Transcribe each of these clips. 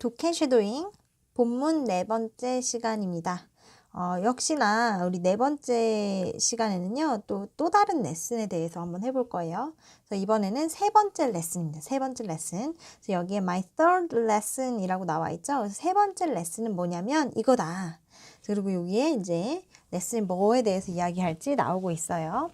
독해 쉐도잉 본문 네 번째 시간입니다. 어, 역시나 우리 네 번째 시간에는요, 또, 또 다른 레슨에 대해서 한번 해볼 거예요. 그래서 이번에는 세 번째 레슨입니다. 세 번째 레슨. 그래서 여기에 my third lesson이라고 나와 있죠. 그래서 세 번째 레슨은 뭐냐면 이거다. 그리고 여기에 이제 레슨 뭐에 대해서 이야기할지 나오고 있어요.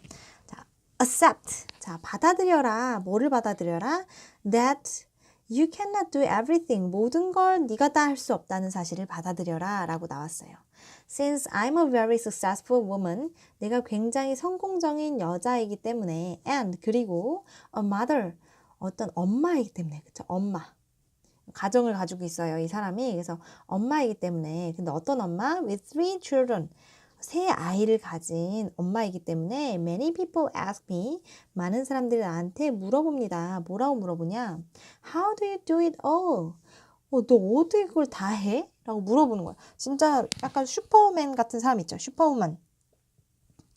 자, accept. 자, 받아들여라. 뭐를 받아들여라? that you cannot do everything. 모든 걸 네가 다 할 수 없다는 사실을 받아들여라 라고 나왔어요. Since I'm a very successful woman, 내가 굉장히 성공적인 여자이기 때문에 and 그리고 a mother, 어떤 엄마이기 때문에 그쵸? 엄마. 가정을 가지고 있어요. 이 사람이. 그래서 엄마이기 때문에. 근데 어떤 엄마? With three children. 세 아이를 가진 엄마이기 때문에 many people ask me 많은 사람들이 나한테 물어봅니다. 뭐라고 물어보냐? How do you do it all? 어, 너 어떻게 그걸 다 해? 라고 물어보는 거야. 진짜 약간 슈퍼맨 같은 사람 있죠. 슈퍼우먼.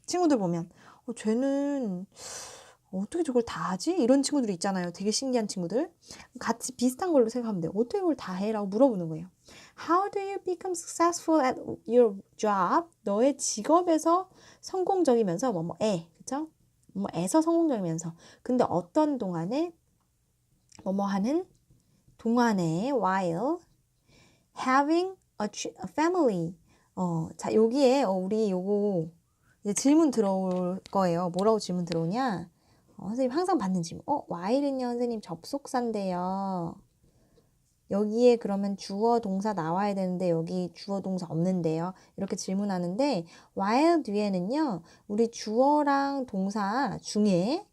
친구들 보면 어, 쟤는 어떻게 저걸 다 하지? 이런 친구들이 있잖아요. 되게 신기한 친구들. 같이 비슷한 걸로 생각하면 돼요. 어떻게 그걸 다 해? 라고 물어보는 거예요. How do you become successful at your job? 너의 직업에서 성공적이면서 뭐뭐에, 그쵸? 뭐에서 성공적이면서. 근데 어떤 동안에 뭐뭐 하는 동안에 while having a, a family. 어, 자, 여기에 어, 우리 요거 이제 질문 들어올 거예요. 뭐라고 질문 들어오냐? 어, 선생님 항상 받는 질문. 어, while은요, 선생님 접속사인데요. 여기에 그러면 주어 동사 나와야 되는데 여기 주어 동사 없는데요. 이렇게 질문하는데 while 뒤에는요. 우리 주어랑 동사 중에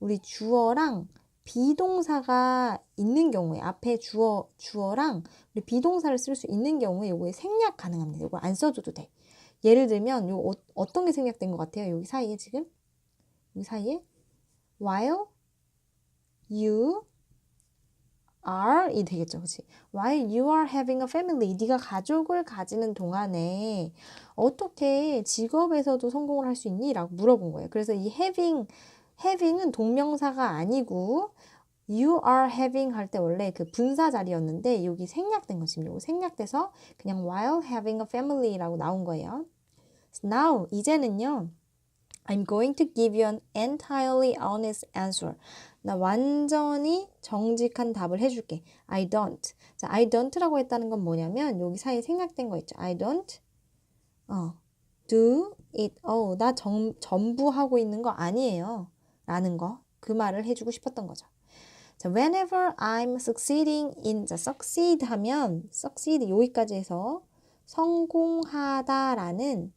우리 주어랑 비동사가 있는 경우에 앞에 주어 주어랑 우리 비동사를 쓸 수 있는 경우에 요거에 생략 가능합니다. 요거 안 써줘도 돼. 예를 들면 요 어, 떤게 생략된 것 같아요. 여기 사이에 지금 여기 사이에 while you are 이 되겠죠, 그렇지? While you are having a family, 네가 가족을 가지는 동안에 어떻게 직업에서도 성공을 할 수 있니? 라고 물어본 거예요. 그래서 이 having, having은 동명사가 아니고 you are having 할 때 원래 그 분사 자리였는데 여기 생략된 것입니다. 생략돼서 그냥 while having a family라고 나온 거예요. Now 이제는요. I'm going to give you an entirely honest answer. 나 완전히 정직한 답을 해줄게. I don't. 자, I don't라고 했다는 건 뭐냐면 여기 사이에 생략된 거 있죠. I don't. 어, do it all. 나 정, 전부 하고 있는 거 아니에요. 라는 거. 그 말을 해주고 싶었던 거죠. 자, whenever I'm succeeding in, 자, succeed 하면 succeed 여기까지 해서 성공하다라는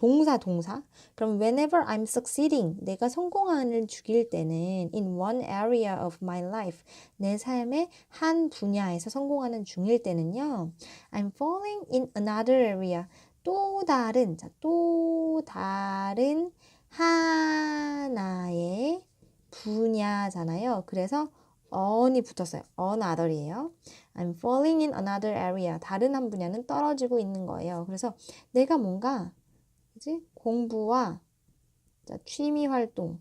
동사 동사. 그럼 whenever I'm succeeding 내가 성공하는 죽일 때는 in one area of my life 내 삶의 한 분야에서 성공하는 중일 때는요. I'm falling in another area 또 다른 자, 또 다른 하나의 분야잖아요. 그래서 on이 붙었어요. another이에요. I'm falling in another area. 다른 한 분야는 떨어지고 있는 거예요. 그래서 내가 뭔가 그지? 공부와 자, 취미 활동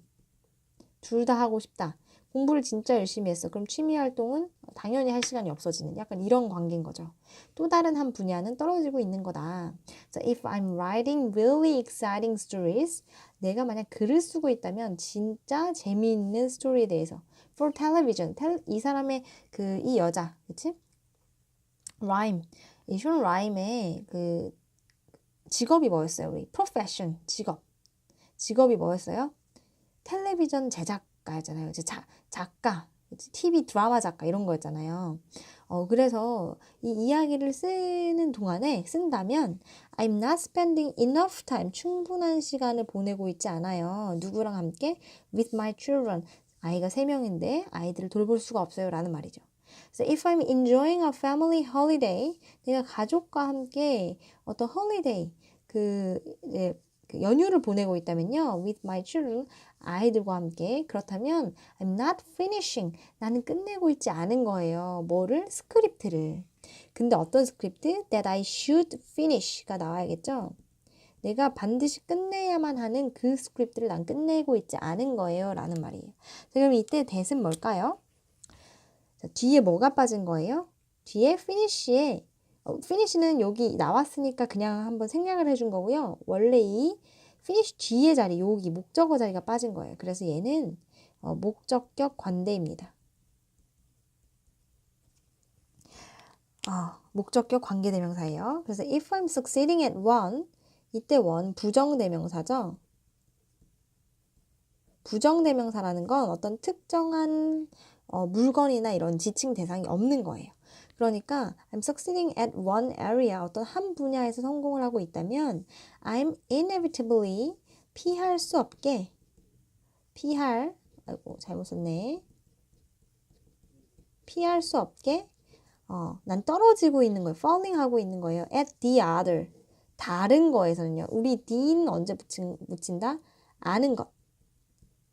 둘 다 하고 싶다. 공부를 진짜 열심히 했어. 그럼 취미 활동은 당연히 할 시간이 없어지는 약간 이런 관계인 거죠. 또 다른 한 분야는 떨어지고 있는 거다. So if I'm writing really exciting stories, 내가 만약 글을 쓰고 있다면 진짜 재미있는 스토리에 대해서 for television, 이 사람의 그 이 여자, 그치? rhyme, 이션 라임의 그 직업이 뭐였어요? 우리 profession 직업 직업이 뭐였어요? 텔레비전 제작가였잖아요. 이제 자, 작가, TV 드라마 작가 이런 거였잖아요. 어, 그래서 이 이야기를 쓰는 동안에 쓴다면 I'm not spending enough time 충분한 시간을 보내고 있지 않아요. 누구랑 함께 with my children 아이가 세 명인데 아이들을 돌볼 수가 없어요 라는 말이죠. So if I'm enjoying a family holiday, 내가 가족과 함께 어떤 holiday, 그, 이제 그 연휴를 보내고 있다면요. with my children, 아이들과 함께. 그렇다면 I'm not finishing. 나는 끝내고 있지 않은 거예요. 뭐를? 스크립트를. 근데 어떤 스크립트? that I should finish가 나와야겠죠? 내가 반드시 끝내야만 하는 그 스크립트를 난 끝내고 있지 않은 거예요. 라는 말이에요. 그럼 이때 that은 뭘까요? 자, 뒤에 뭐가 빠진 거예요? 뒤에 finish에 어, finish는 여기 나왔으니까 그냥 한번 생략을 해준 거고요. 원래 이 finish 뒤에 자리 여기 목적어 자리가 빠진 거예요. 그래서 얘는 어, 목적격 관대입니다. 아, 목적격 관계대명사예요. 그래서 if I'm succeeding at one 이때 one 부정대명사죠. 부정대명사라는 건 어떤 특정한 어, 물건이나 이런 지칭 대상이 없는 거예요. 그러니까 I'm succeeding at one area 어떤 한 분야에서 성공을 하고 있다면 I'm inevitably 피할 수 없게 피할 아이고 잘못 썼네 피할 수 없게 어, 난 떨어지고 있는 거예요. falling 하고 있는 거예요. at the other 다른 거에서는요. 우리 the는 언제 붙인, 붙인다? 아는 것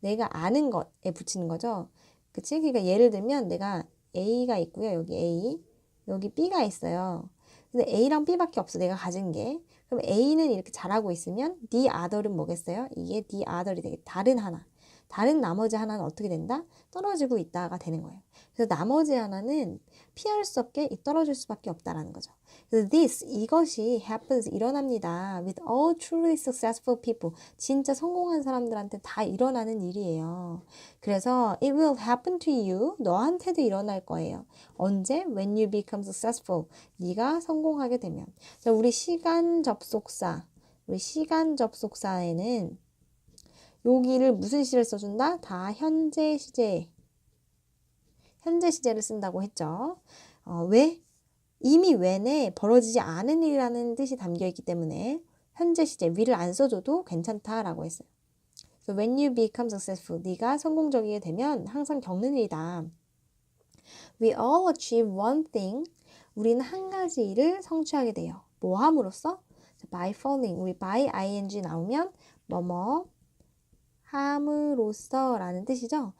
내가 아는 것에 붙이는 거죠. 그치? 그러니까 예를 들면 내가 A가 있고요. 여기 A 여기 B가 있어요. 근데 A랑 B밖에 없어. 내가 가진 게. 그럼 A는 이렇게 잘하고 있으면 the other은 뭐겠어요? 이게 the other이 되게 다른 하나. 다른 나머지 하나는 어떻게 된다? 떨어지고 있다가 되는 거예요. 그래서 나머지 하나는 피할 수 없게 떨어질 수밖에 없다라는 거죠. 그래서 this 이것이 happens 일어납니다. with all truly successful people 진짜 성공한 사람들한테 다 일어나는 일이에요. 그래서 it will happen to you 너한테도 일어날 거예요. 언제? when you become successful 네가 성공하게 되면. 자, 우리 시간 접속사 우리 시간 접속사에는 여기를 무슨 시를 써준다? 다 현재 시제 현재 시제를 쓴다고 했죠. 어, 왜? 이미 왜내 벌어지지 않은 일이라는 뜻이 담겨 있기 때문에 현재 시제 위를 안 써줘도 괜찮다라고 했어요. So when you become successful, 네가 성공적이게 되면 항상 겪는 일이다. We all achieve one thing. 우리는 한 가지 일을 성취하게 돼요. 뭐 함으로써? by falling. 우리 by ing 나오면 뭐뭐 함으로써라는 뜻이죠.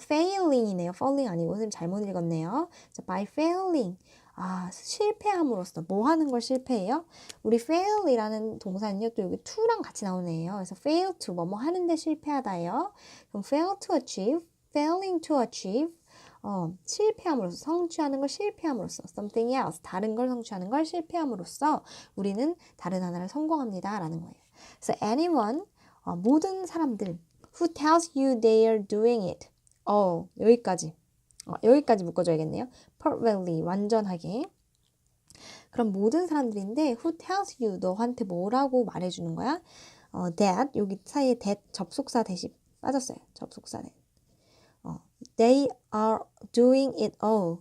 failing이네요. falling 아니고 선생님 잘못 읽었네요. 자, by failing. 아, 실패함으로써 뭐 하는 걸 실패해요? 우리 fail이라는 동사는요. 또 여기 to랑 같이 나오네요. 그래서 fail to 뭐뭐 하는데 실패하다예요. 그럼 fail to achieve, failing to achieve 어, 실패함으로써 성취하는 걸 실패함으로써 something else 다른 걸 성취하는 걸 실패함으로써 우리는 다른 하나를 성공합니다 라는 거예요. 그래서 anyone 어, 모든 사람들 who tells you they are doing it 어, 여기까지. 어, 여기까지 묶어줘야겠네요. perfectly, 완전하게. 그럼 모든 사람들인데 who tells you 너한테 뭐라고 말해주는 거야? 어, that 여기 사이에 that 접속사 대시 빠졌어요. 접속사 that. 어, they are doing it all.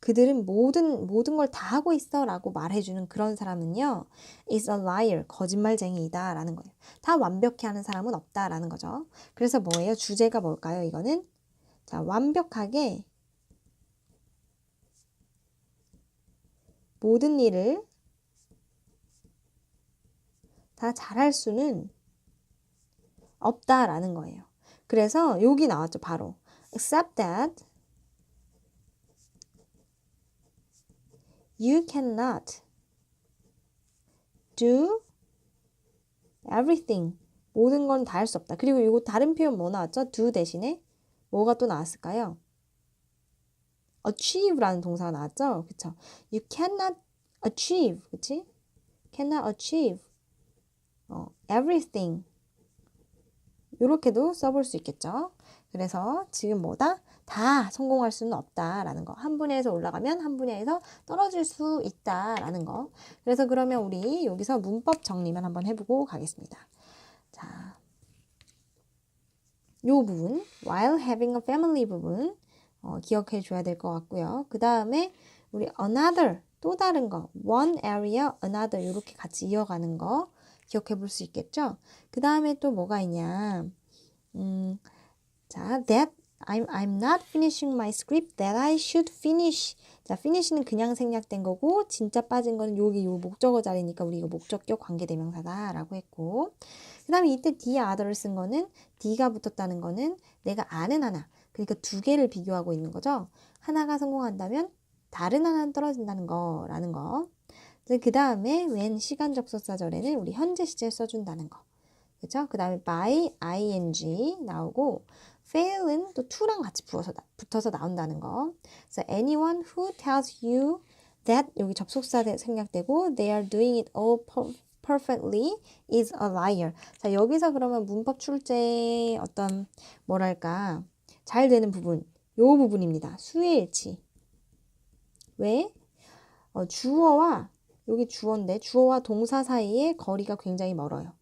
그들은 모든 모든 걸 다 하고 있어라고 말해주는 그런 사람은요, is a liar 거짓말쟁이다라는 거예요. 다 완벽히 하는 사람은 없다라는 거죠. 그래서 뭐예요? 주제가 뭘까요? 이거는 자, 완벽하게 모든 일을 다 잘할 수는 없다라는 거예요. 그래서 여기 나왔죠, 바로. except that you cannot do everything. 모든 건 다 할 수 없다. 그리고 이거 다른 표현 뭐 나왔죠? do 대신에 뭐가 또 나왔을까요? achieve라는 동사가 나왔죠? 그쵸? You cannot achieve, 그치? cannot achieve 어, everything 이렇게도 써볼 수 있겠죠? 그래서 지금 뭐다? 다 성공할 수는 없다라는 거. 한 분야에서 올라가면 한 분야에서 떨어질 수 있다라는 거. 그래서 그러면 우리 여기서 문법 정리만 한번 해보고 가겠습니다. 자, 요 부분, while having a family 부분 어, 기억해 줘야 될 것 같고요. 그 다음에 우리 another 또 다른 거, one area, another 이렇게 같이 이어가는 거 기억해 볼 수 있겠죠? 그 다음에 또 뭐가 있냐? 음, 자, that I'm I'm not finishing my script that I should finish. 자, finish는 그냥 생략된 거고 진짜 빠진 거는 여기 요 목적어 자리니까 우리 이거 목적격 관계대명사다라고 했고. 그 다음에 이때 the other를 쓴 거는 D가 붙었다는 거는 내가 아는 하나. 그러니까 두 개를 비교하고 있는 거죠. 하나가 성공한다면 다른 하나는 떨어진다는 거라는 거. 그 다음에 웬 시간 접속사절에는 우리 현재 시제 써준다는 거. 그죠? 그 다음에 by ing 나오고 fail은 또 to랑 같이 부어서, 나- 붙어서 나온다는 거. 그래서 anyone who tells you that 여기 접속사 대- 생략되고 they are doing it all per- perfectly is a liar. 자, 여기서 그러면 문법 출제 어떤 뭐랄까 잘 되는 부분 요 부분입니다. 수의 일치. 왜? 어, 주어와 여기 주어인데 주어와 동사 사이의 거리가 굉장히 멀어요.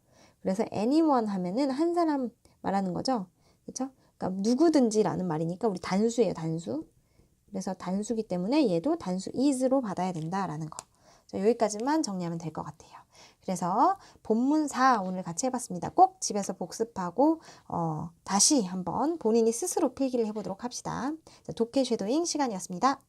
그래서 anyone 하면은 한 사람 말하는 거죠. 그렇죠? 그러니까 누구든지라는 말이니까 우리 단수예요, 단수. 그래서 단수기 때문에 얘도 단수 is로 받아야 된다라는 거. 자, 여기까지만 정리하면 될 것 같아요. 그래서 본문 4 오늘 같이 해봤습니다. 꼭 집에서 복습하고 어, 다시 한번 본인이 스스로 필기를 해보도록 합시다. 자, 독해 쉐도잉 시간이었습니다.